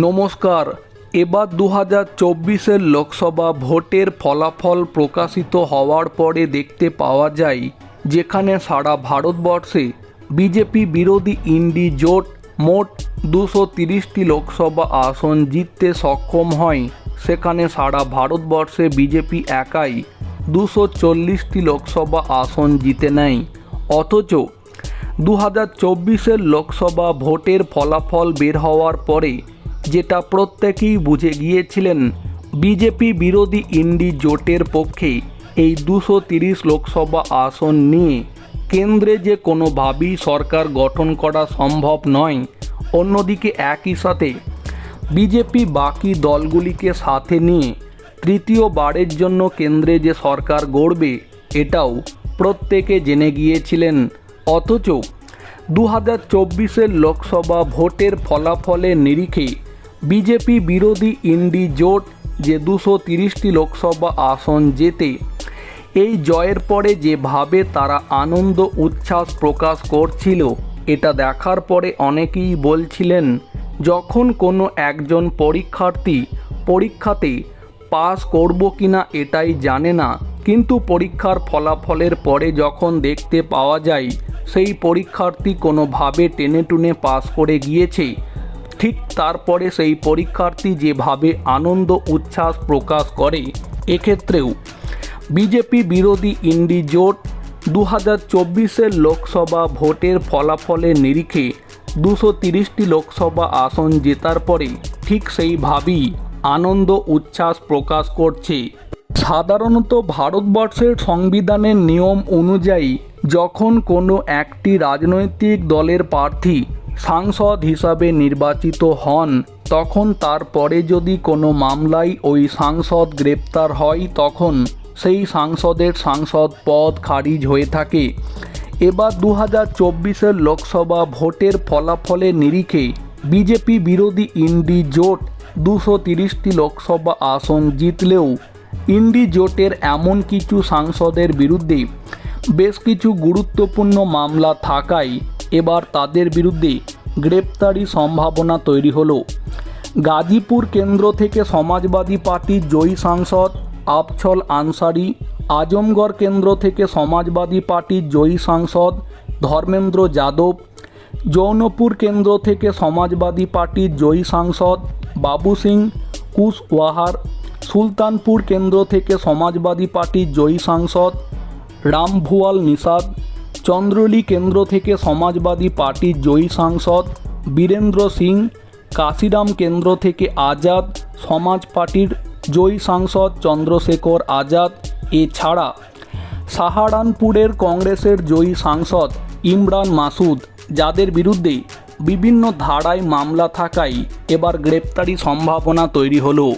নমস্কার। এবার দু হাজার চব্বিশের লোকসভা ভোটের ফলাফল প্রকাশিত হওয়ার পরে দেখতে পাওয়া যায়, যেখানে সারা ভারতবর্ষে বিজেপি বিরোধী ইন্ডি জোট মোট দুশো তিরিশটি লোকসভা আসন জিততে সক্ষম হয়। সেখানে সারা ভারতবর্ষে বিজেপি একাই দুশো চল্লিশটি লোকসভা আসন জিতে নেয়। অথচ দু হাজার চব্বিশের লোকসভা ভোটের ফলাফল বের হওয়ার পরে যেটা প্রত্যেকেই বুঝে গিয়েছিলেন, বিজেপি বিরোধী ইন্ডি জোটের পক্ষে এই দুশো তিরিশ লোকসভা আসন নিয়ে। কেন্দ্রে যে কোনোভাবেই সরকার গঠন করা সম্ভব নয়, অন্যদিকে একই সাথে বিজেপি বাকি দলগুলিকে সাথে নিয়ে তৃতীয়বারের জন্য কেন্দ্রে যে সরকার গড়বে, এটাও প্রত্যেকে জেনে গিয়েছিলেন। অথচ দু হাজার লোকসভা ভোটের ফলাফলের নিরিখে বিজেপি বিরোধী ইন্ডি জোট যে দুশো তিরিশটি লোকসভা আসন জেতে, এই জয়ের পরে যেভাবে তারা আনন্দ উচ্ছ্বাস প্রকাশ করছিল, এটা দেখার পরে অনেকেই বলছিলেন, যখন কোনো একজন পরীক্ষার্থী পরীক্ষাতে পাস করব কিনা এটাই জানে না, কিন্তু পরীক্ষার ফলাফলের পরে যখন দেখতে পাওয়া যায়, সেই পরীক্ষার্থী কোনোভাবে টেনে টুনে পাস করে গিয়েছে। ঠিক তারপরে সেই পরীক্ষার্থী যেভাবে আনন্দ, উচ্ছ্বাস প্রকাশ করে, এক্ষেত্রেও বিজেপি বিরোধী ইন্ডি জোট দু হাজার চব্বিশের লোকসভা ভোটের ফলাফলের নিরিখে দুশো তিরিশটি লোকসভা আসন জেতার পরে ঠিক সেইভাবেই আনন্দ, উচ্ছ্বাস প্রকাশ করছে। সাধারণত ভারতবর্ষের সংবিধানের নিয়ম অনুযায়ী যখন কোনো একটি রাজনৈতিক দলের প্রার্থী সাংসদ হিসাবে নির্বাচিত হন, তখন তারপরে যদি কোনো মামলায় ওই সাংসদ গ্রেপ্তার হয়, তখন সেই সাংসদের সাংসদ পদ খারিজ হয়ে থাকে। এবার দু হাজার চব্বিশের লোকসভা ভোটের ফলাফলের নিরিখে বিজেপি বিরোধী ইন্ডি জোট দুশো তিরিশটি লোকসভা আসন জিতলেও ইন্ডি জোটের এমন কিছু সাংসদের বিরুদ্ধে বেশ কিছু গুরুত্বপূর্ণ মামলা থাকায় এবার তাদের বিরুদ্ধে গ্রেপ্তারি সম্ভাবনা তৈরি হলো। গাজীপুর কেন্দ্র থেকে সমাজবাদী পার্টির জয়ী সাংসদ আফছল আনসারি, আজমগড় কেন্দ্র থেকে সমাজবাদী পার্টির জয়ী সাংসদ ধর্মেন্দ্র যাদব, জৌনপুর কেন্দ্র থেকে সমাজবাদী পার্টির জয়ী সাংসদ বাবু সিং কুশওয়াহার, সুলতানপুর কেন্দ্র থেকে সমাজবাদী পার্টির জয়ী সাংসদ রামভুয়াল নিষাদ চন্দ্রলি কেন্দ্র থেকে সমাজবাদী পার্টির জয়ী সাংসদ বীরেন্দ্র সিং, কাশিরাম কেন্দ্র থেকে আজাদ, সমাজ পার্টির জয়ী সাংসদ চন্দ্রশেখর আজাদ। এছাড়া সাহারানপুরের কংগ্রেসের জয়ী সাংসদ ইমরান মাসুদ, যাদের বিরুদ্ধে বিভিন্ন ধারায় মামলা থাকায় এবার গ্রেপ্তারি সম্ভাবনা তৈরি হলো।